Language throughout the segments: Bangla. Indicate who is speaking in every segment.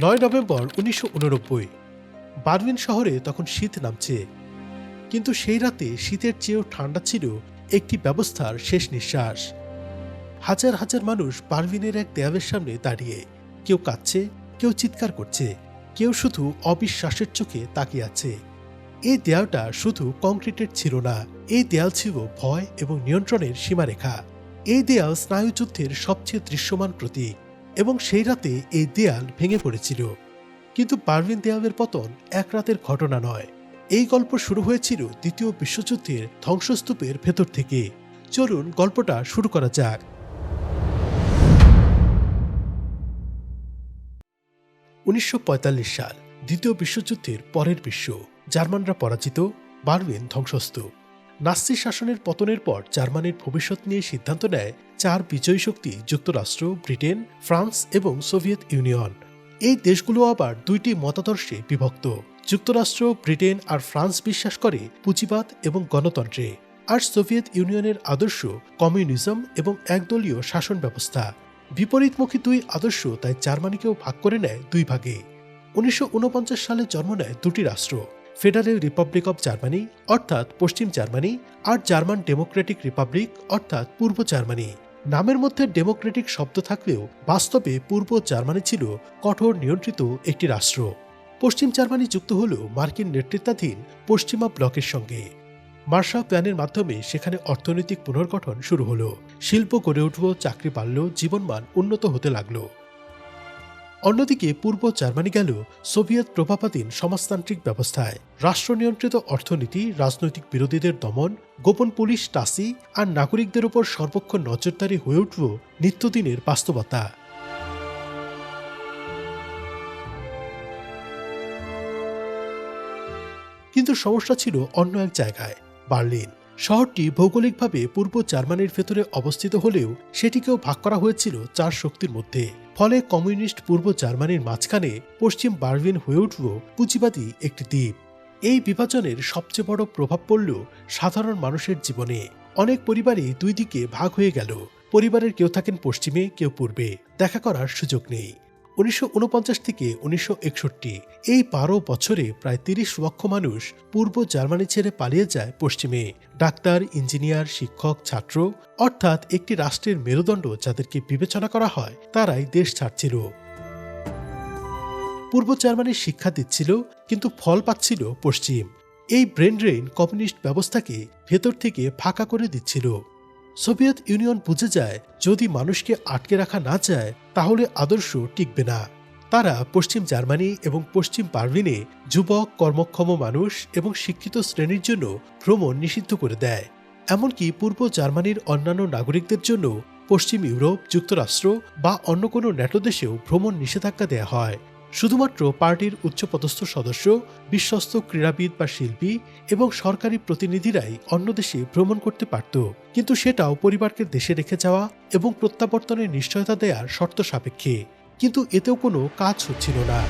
Speaker 1: নয় নভেম্বর উনিশশো উননব্বই। বার্লিন শহরে তখন শীত নামছে। কিন্তু সেই রাতে শীতের চেয়েও ঠান্ডা ছিল একটি ব্যবস্থার শেষ নিঃশ্বাস। হাজার হাজার মানুষ বার্লিনের এক দেয়ালের সামনে দাঁড়িয়ে কেউ কাঁদছে, কেউ চিৎকার করছে, কেউ শুধু অবিশ্বাসের চোখে তাকিয়ে আছে। এই দেয়ালটা শুধু কংক্রিটের ছিল না, এই দেয়াল ছিল ভয় এবং নিয়ন্ত্রণের সীমারেখা। এই দেয়াল স্নায়ুযুদ্ধের সবচেয়ে দৃশ্যমান প্রতীক। এবং সেই রাতে এই দেয়াল ভেঙে পড়েছিল। কিন্তু বার্লিন দেয়ালের পতন এক রাতের ঘটনা নয়। এই গল্প শুরু হয়েছিল দ্বিতীয় বিশ্বযুদ্ধের ধ্বংসস্তূপের ভেতর থেকে। চলুন গল্পটা শুরু করা যাক। উনিশশো পঁয়তাল্লিশ সাল, দ্বিতীয় বিশ্বযুদ্ধের পরের বিশ্ব, জার্মানরা পরাজিত বার্লিন ধ্বংসস্তূপ। নাসি শাসনের পতনের পর জার্মানির ভবিষ্যৎ নিয়ে সিদ্ধান্ত নেয় চার বিজয়ী শক্তি যুক্তরাষ্ট্র, ব্রিটেন, ফ্রান্স এবং সোভিয়েত ইউনিয়ন। এই দেশগুলো আবার দুইটি মতাদর্শে বিভক্ত। যুক্তরাষ্ট্র, ব্রিটেন আর ফ্রান্স বিশ্বাস করে পুঁজিবাদ এবং গণতন্ত্রে। আর সোভিয়েত ইউনিয়নের আদর্শ কমিউনিজম এবং একদলীয় শাসন ব্যবস্থা। বিপরীতমুখী দুই আদর্শ তাই জার্মানিকেও ভাগ করে নেয় দুই ভাগে। উনিশশো ঊনপঞ্চাশ সালে জন্ম নেয় দুটি রাষ্ট্র। ফেডারেল রিপাবলিক অব জার্মানি অর্থাৎ পশ্চিম জার্মানি আর জার্মান ডেমোক্রেটিক রিপাবলিক অর্থাৎ পূর্ব জার্মানি নামের মধ্যে ডেমোক্রেটিক শব্দ থাকলেও বাস্তবে পূর্ব জার্মানি ছিল কঠোর নিয়ন্ত্রিত একটি রাষ্ট্র। পশ্চিম জার্মানি যুক্ত হল মার্কিন নেতৃত্বাধীন পশ্চিমা ব্লকের সঙ্গে। মার্শাল প্ল্যানের মাধ্যমে সেখানে অর্থনৈতিক পুনর্গঠন শুরু হলো। শিল্প গড়ে উঠল, চাকরি বাড়ল, জীবনমান উন্নত হতে লাগল। অন্যদিকে পূর্ব জার্মানি গেল সোভিয়েত প্রভাবাধীন সমাজতান্ত্রিক ব্যবস্থায়। রাষ্ট্রনিয়ন্ত্রিত অর্থনীতি, রাজনৈতিক বিরোধীদের দমন, গোপন পুলিশ টাসি আর নাগরিকদের উপর সর্বক্ষণ নজরদারি হয়ে উঠল নিত্যদিনের বাস্তবতা। কিন্তু সমস্যা ছিল অন্য এক জায়গায়, বার্লিন। শহরটি ভৌগোলিকভাবে পূর্ব জার্মানির ভেতরে অবস্থিত হলেও সেটিকেও ভাগ করা হয়েছিল চার শক্তির মধ্যে। ফলে কমিউনিস্ট পূর্ব জার্মানির মাঝখানে পশ্চিম বার্লিন হয়ে উঠল পুঁজিবাদী একটি দ্বীপ। এই বিভাজনের সবচেয়ে বড় প্রভাব পড়ল সাধারণ মানুষের জীবনে। অনেক পরিবারই দুই দিকে ভাগ হয়ে গেল। পরিবারের কেউ থাকেন পশ্চিমে, কেউ পূর্বে। দেখা করার সুযোগ নেই। উনিশশো ঊনপঞ্চাশ থেকে উনিশশো একষট্টি। এই বারো বছরে প্রায় তিরিশ লক্ষ মানুষ পূর্ব জার্মানি ছেড়ে পালিয়ে যায় পশ্চিমে। ডাক্তার, ইঞ্জিনিয়ার, শিক্ষক, ছাত্র, অর্থাৎ একটি রাষ্ট্রের মেরুদণ্ড যাদেরকে বিবেচনা করা হয়, তারাই দেশ ছাড়ছিল। পূর্ব জার্মানির শিক্ষা দিচ্ছিল, কিন্তু ফল পাচ্ছিল পশ্চিম। এই ব্রেন ড্রেন কমিউনিস্ট ব্যবস্থাকে ভেতর থেকে ফাঁকা করে দিচ্ছিল। সোভিয়েত ইউনিয়ন বুঝে যায়, যদি মানুষকে আটকে রাখা না যায় তাহলে আদর্শ টিকবে না। তারা পশ্চিম জার্মানি এবং পশ্চিম বার্লিনে যুবক, কর্মক্ষম মানুষ এবং শিক্ষিত শ্রেণির জন্য ভ্রমণ নিষিদ্ধ করে দেয়। এমনকি পূর্ব জার্মানির অন্যান্য নাগরিকদের জন্য পশ্চিম ইউরোপ, যুক্তরাষ্ট্র বা অন্য কোনো ন্যাটো দেশেও ভ্রমণ নিষেধাজ্ঞা দেয়া হয়। শুধুমাত্র পার্টির উচ্চপদস্থ সদস্য, বিশ্বস্ত ক্রীড়াবিদ বা শিল্পী এবং সরকারি প্রতিনিধিরাই অন্য দেশে ভ্রমণ করতে পারত। কিন্তু সেটাও পরিবারকে দেশে রেখে যাওয়া এবং প্রত্যাবর্তনের নিশ্চয়তা দেওয়ার শর্ত সাপেক্ষে। কিন্তু এতেও কোনো কাজ হচ্ছিল না।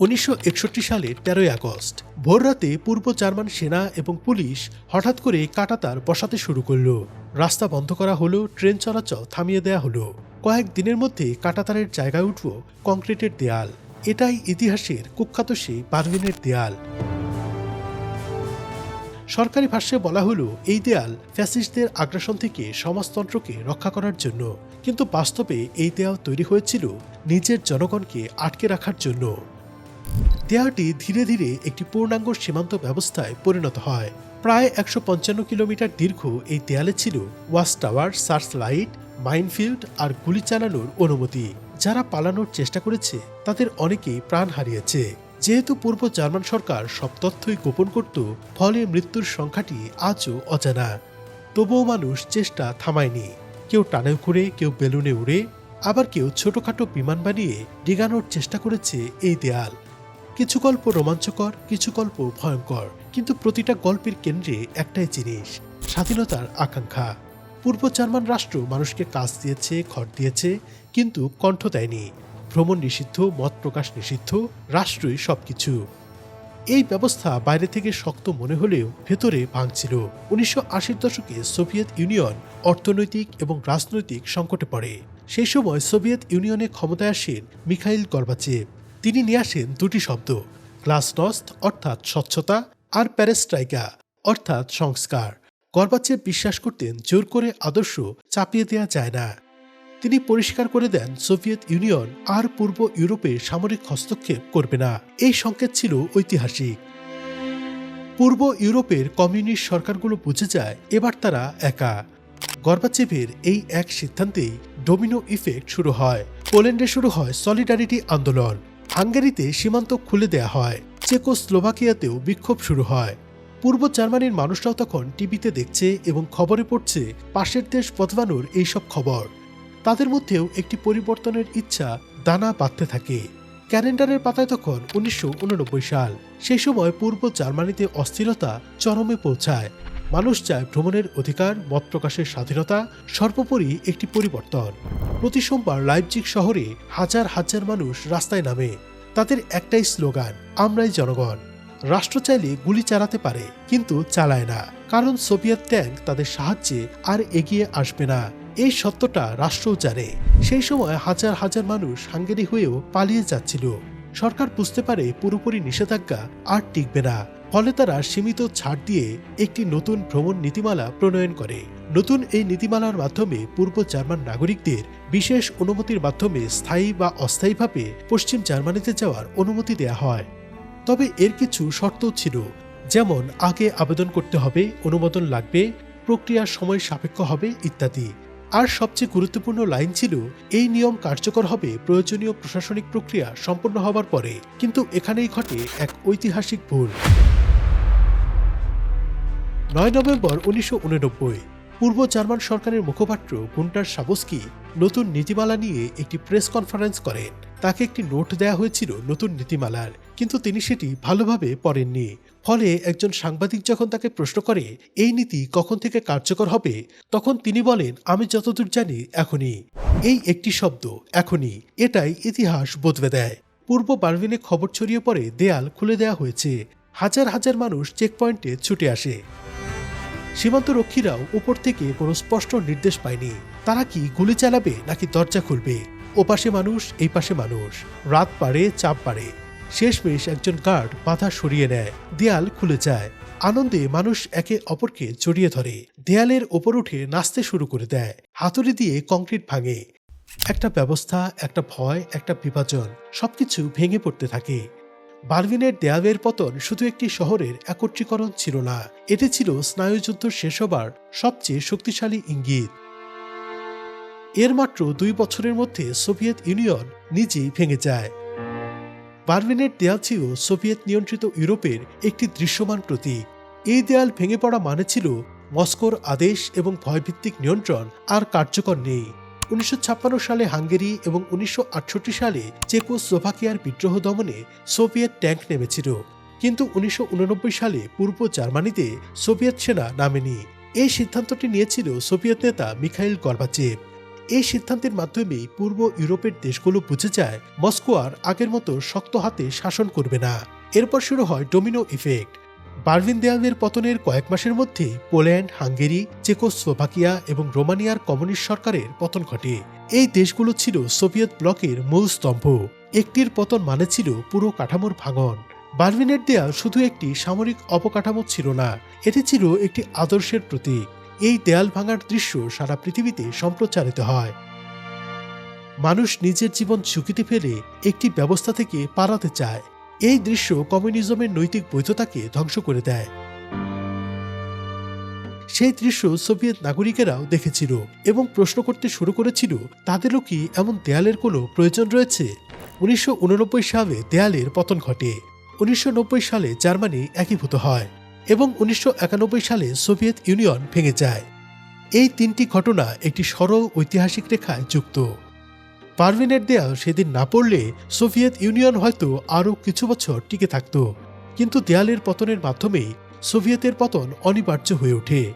Speaker 1: উনিশশো একষট্টি সালের তেরোই আগস্ট ভোররাতে পূর্ব জার্মান সেনা এবং পুলিশ হঠাৎ করে কাটাতার বসাতে শুরু করল। রাস্তা বন্ধ করা হলো, ট্রেন চলাচল থামিয়ে দেয়া হলো। কয়েক দিনের মধ্যে কাটাতারের জায়গায় উঠল কংক্রিটের দেয়াল। এটাই ইতিহাসের কুখ্যাত সেই বার্লিনের দেয়াল। সরকারি ভাষ্যে বলা হলো, এই দেয়াল ফ্যাসিস্টদের আগ্রাসন থেকে সমাজতন্ত্রকে রক্ষা করার জন্য। কিন্তু বাস্তবে এই দেয়াল তৈরি হয়েছিল নিজের জনগণকে আটকে রাখার জন্য। দেয়ালটি ধীরে ধীরে একটি পূর্ণাঙ্গ সীমান্ত ব্যবস্থায় পরিণত হয়। প্রায় একশো পঞ্চান্ন কিলোমিটার দীর্ঘ এই দেয়ালে ছিল watch tower, search light minefield আর গুলি চালানোর অনুমতি। যারা পালানোর চেষ্টা করেছে, তাদের অনেকেই প্রাণ হারিয়েছে। যেহেতু পূর্ব জার্মান সরকার সব তথ্যই গোপন করত, ফলে মৃত্যুর সংখ্যাটি আজও অজানা। তবুও মানুষ চেষ্টা থামায়নি। কেউ টানে ঘুরে কেউ বেলুনে উড়ে, আবার কেউ ছোটখাটো বিমান বানিয়ে ডিগানোর চেষ্টা করেছে এই দেয়াল। কিছু গল্প রোমাঞ্চকর, কিছু গল্প ভয়ঙ্কর, কিন্তু প্রতিটা গল্পের কেন্দ্রে একটাই জিনিস, স্বাধীনতার আকাঙ্ক্ষা। পূর্ব জার্মান রাষ্ট্র মানুষকে কাজ দিয়েছে, ঘর দিয়েছে, কিন্তু কণ্ঠ দেয়নি। ভ্রমণ নিষিদ্ধ, মত প্রকাশ নিষিদ্ধ, রাষ্ট্রই সবকিছু। এই ব্যবস্থা বাইরে থেকে শক্ত মনে হলেও ভেতরে ভাঙছিল। উনিশশো আশির দশকে সোভিয়েত ইউনিয়ন অর্থনৈতিক এবং রাজনৈতিক সংকটে পড়ে। সেই সময় সোভিয়েত ইউনিয়নে ক্ষমতায় আসেন মিখাইল গর্বাচেভ। তিনি নিয়ে আসেন দুটি শব্দ গ্লাসনস্ট অর্থাৎ স্বচ্ছতা, আর প্যারেস্ট্রাইকা অর্থাৎ সংস্কার। গর্বাচেভ বিশ্বাস করতেন জোর করে আদর্শ চাপিয়ে দেওয়া যায় না। তিনি পরিষ্কার করে দেন, সোভিয়েত ইউনিয়ন আর পূর্ব ইউরোপে সামরিক হস্তক্ষেপ করবে না। এই সংকেত ছিল ঐতিহাসিক। পূর্ব ইউরোপের কমিউনিস্ট সরকারগুলো বুঝে যায়, এবার তারা একা। গর্বাচেভের এই এক সিদ্ধান্তেই ডোমিনো ইফেক্ট শুরু হয়। পোল্যান্ডে শুরু হয় সলিডারিটি আন্দোলন। হাঙ্গেরিতে সীমান্ত খুলে দেয়া হয়। চেকোস্লোভাকিয়াতেও বিক্ষোভ শুরু হয়। পূর্ব জার্মানির মানুষরাও তখন টিভিতে দেখছে এবং খবরে পড়ছে পাশের দেশ বদলানোর এইসব খবর। তাদের মধ্যেও একটি পরিবর্তনের ইচ্ছা দানা বাঁধতে থাকে। ক্যালেন্ডারের পাতায় তখন উনিশশো উননব্বই সাল। সেই সময় পূর্ব জার্মানিতে অস্থিরতা চরমে পৌঁছায়। মানুষ চায় ভ্রমণের অধিকার, মত প্রকাশের স্বাধীনতা, সর্বোপরি একটি পরিবর্তন। প্রতি সোমবার লাইপজিক শহরে হাজার হাজার মানুষ রাস্তায় নামে। তাদের একটাই স্লোগান, আমরাই জনগণ। রাষ্ট্র চাইলে গুলি চালাতে পারে, কিন্তু চালায় না। কারণ সোভিয়েত ট্যাঙ্ক তাদের সাহায্যে আর এগিয়ে আসবে না। এই সত্যটা রাষ্ট্রও জানে। সেই সময় হাজার হাজার মানুষ হাঙ্গেরি হয়েও পালিয়ে যাচ্ছিল। সরকার বুঝতে পারে পুরোপুরি নিষেধাজ্ঞা আর টিকবে না। ফলে তারা সীমিত ছাড় দিয়ে একটি নতুন ভ্রমণ নীতিমালা প্রণয়ন করে। নতুন এই নীতিমালার মাধ্যমে পূর্ব জার্মান নাগরিকদের বিশেষ অনুমতির মাধ্যমে স্থায়ী বা অস্থায়ীভাবে পশ্চিম জার্মানিতে যাওয়ার অনুমতি দেয়া হয়। তবে এর কিছু শর্তও ছিল। যেমন, আগে আবেদন করতে হবে, অনুমোদন লাগবে প্রক্রিয়ার সময় সাপেক্ষ হবে, ইত্যাদি। আর সবচেয়ে গুরুত্বপূর্ণ লাইন ছিল, এই নিয়ম কার্যকর হবে প্রয়োজনীয় প্রশাসনিক প্রক্রিয়া সম্পন্ন হবার পরে। কিন্তু এখানেই ঘটে এক ঐতিহাসিক ভুল। নয় নভেম্বর উনিশশো উননব্বই, পূর্ব জার্মান সরকারের মুখপাত্র গুন্টার সাবস্কি নতুন নীতিমালা নিয়ে একটি প্রেস কনফারেন্স করেন। তাকে একটি নোট দেয়া হয়েছিল নতুন নীতিমালার। কিন্তু তিনি সেটি ভালোভাবে পড়েননি। ফলে একজন সাংবাদিক যখন তাকে প্রশ্ন করে, এই নীতি কখন থেকে কার্যকর হবে? তখন তিনি বলেন, আমি যতদূর জানি এখনই। এই একটি শব্দ এখনই, এটাই ইতিহাস বদলে দেয়। পূর্ব বার্লিনে খবর ছড়িয়ে পড়ে, দেয়াল খুলে দেয়া হয়েছে। হাজার হাজার মানুষ চেকপয়েন্টে ছুটে আসে। সীমান্ত রক্ষীরাও উপর থেকে কোনো স্পষ্ট নির্দেশ পায়নি। তারা কি গুলি চালাবে নাকি দরজা খুলবে? ও পাশে মানুষ, এই পাশে মানুষ। রাত পারে চাপ বাড়ে শেষমেশ একজন গার্ড বাধা সরিয়ে নেয়। দেয়াল খুলে যায়। আনন্দে মানুষ একে অপরকে জড়িয়ে ধরে। দেয়ালের ওপর উঠে নাচতে শুরু করে দেয়। হাতুড়ি দিয়ে কংক্রিট ভাঙে। একটা ব্যবস্থা, একটা ভয়, একটা বিভাজন, সবকিছু ভেঙে পড়তে থাকে। বার্লিনের দেয়ালের পতন শুধু একটি শহরের একত্রীকরণ ছিল না। এটি ছিল স্নায়ুযুদ্ধ শেষ হবার সবচেয়ে শক্তিশালী ইঙ্গিত। এর মাত্র দুই বছরের মধ্যে সোভিয়েত ইউনিয়ন নিজেই ভেঙে যায়। বার্লিনের দেয়াল ছিল সোভিয়েত নিয়ন্ত্রিত ইউরোপের একটি দৃশ্যমান প্রতীক। এই দেয়াল ভেঙে পড়া মানে ছিল মস্কোর আদেশ এবং ভয়ভিত্তিক নিয়ন্ত্রণ আর কার্যকর নেই। উনিশশো ছাপ্পান্ন সালে হাঙ্গেরি এবং উনিশশো আটষট্টি সালে চেকো চেকোস্লোভাকিয়ার বিদ্রোহ দমনে সোভিয়েত ট্যাঙ্ক নেমেছিল। কিন্তু উনিশশো উননব্বই সালে পূর্ব জার্মানিতে সোভিয়েত সেনা নামেনি। এই সিদ্ধান্তটি নিয়েছিল সোভিয়েত নেতা মিখাইল গর্বাচেভ। এই সিদ্ধান্তের মাধ্যমে পূর্ব ইউরোপের দেশগুলো বুঝে যায় মস্কো আর আগের মতো শক্ত হাতে শাসন করবে না। এরপর শুরু হয় ডোমিনো ইফেক্ট। বার্লিন দেয়ালের পতনের কয়েক মাসের মধ্যে পোল্যান্ড, হাঙ্গেরি, চেকোস্লোভাকিয়া এবং রোমানিয়ার কমিউনিস্ট সরকারের পতন ঘটে। এই দেশগুলো ছিল সোভিয়েত ব্লকের মূল স্তম্ভ। একটির পতন মানে ছিল পুরো কাঠামোর ভাঙন। বার্লিনের দেয়াল শুধু একটি সামরিক অবকাঠামো ছিল না, এটি ছিল একটি আদর্শের প্রতীক। এই দেয়াল ভাঙার দৃশ্য সারা পৃথিবীতে সম্প্রচারিত হয়। মানুষ নিজের জীবন ঝুঁকিতে ফেলে একটি ব্যবস্থা থেকে পালাতে চায়। এই দৃশ্য কমিউনিজমের নৈতিক বৈধতাকে ধ্বংস করে দেয়। সেই দৃশ্য সোভিয়েত নাগরিকেরাও দেখেছিল এবং প্রশ্ন করতে শুরু করেছিল, তাদেরও কি এমন দেয়ালের কোনো প্রয়োজন রয়েছে? উনিশশো উননব্বই সালে দেয়ালের পতন ঘটে। উনিশশো নব্বই সালে জার্মানি একীভূত হয়। এবং উনিশশো একানব্বই সালে সোভিয়েত ইউনিয়ন ভেঙে যায়। এই তিনটি ঘটনা একটি সরল ঐতিহাসিক রেখায় যুক্ত। পারভিনের দেয়াল সেদিন না পড়লে সোভিয়েত ইউনিয়ন হয়তো আরও কিছু বছর টিকে থাকত। কিন্তু দেয়ালের পতনের মাধ্যমেই সোভিয়েতের পতন অনিবার্য হয়ে ওঠে।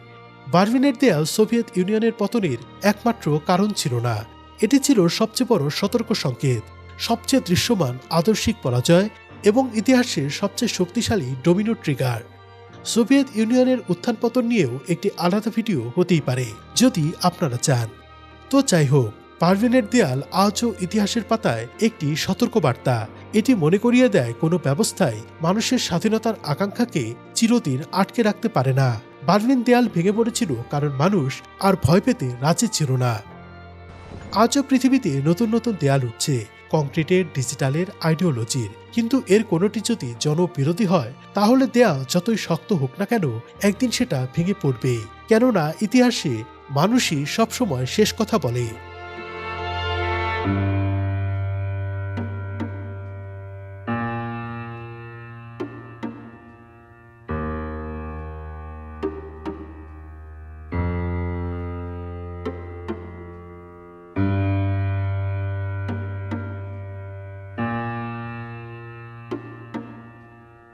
Speaker 1: বার্লিনের দেয়াল সোভিয়েত ইউনিয়নের পতনের একমাত্র কারণ ছিল না। এটি ছিল সবচেয়ে বড় সতর্ক সংকেত, সবচেয়ে দৃশ্যমান আদর্শিক পরাজয় এবং ইতিহাসের সবচেয়ে শক্তিশালী ডোমিনো ট্রিগার। সোভিয়েত ইউনিয়নের উত্থান পতন নিয়েও একটি আলাদা ভিডিও হতেই পারে, যদি আপনারা চান। তো যাই হোক পারভিনের দেয়াল আজও ইতিহাসের পাতায় একটি সতর্কবার্তা। এটি মনে করিয়ে দেয়, কোনো ব্যবস্থায় মানুষের স্বাধীনতার আকাঙ্ক্ষাকে চিরদিন আটকে রাখতে পারে না। বার্লিন দেয়াল ভেঙে পড়েছিল কারণ মানুষ আর ভয় পেতে রাজি ছিল না। আজও পৃথিবীতে নতুন নতুন দেয়াল উঠছে। কংক্রিটের, ডিজিটালের আইডিওলজির। কিন্তু এর কোনোটি যদি জনবিরোধী হয়, তাহলে দেয়া যতই শক্ত হোক না কেন, একদিন সেটা ভেঙে পড়বেই। কেননা ইতিহাসে মানুষই সবসময় শেষ কথা বলে।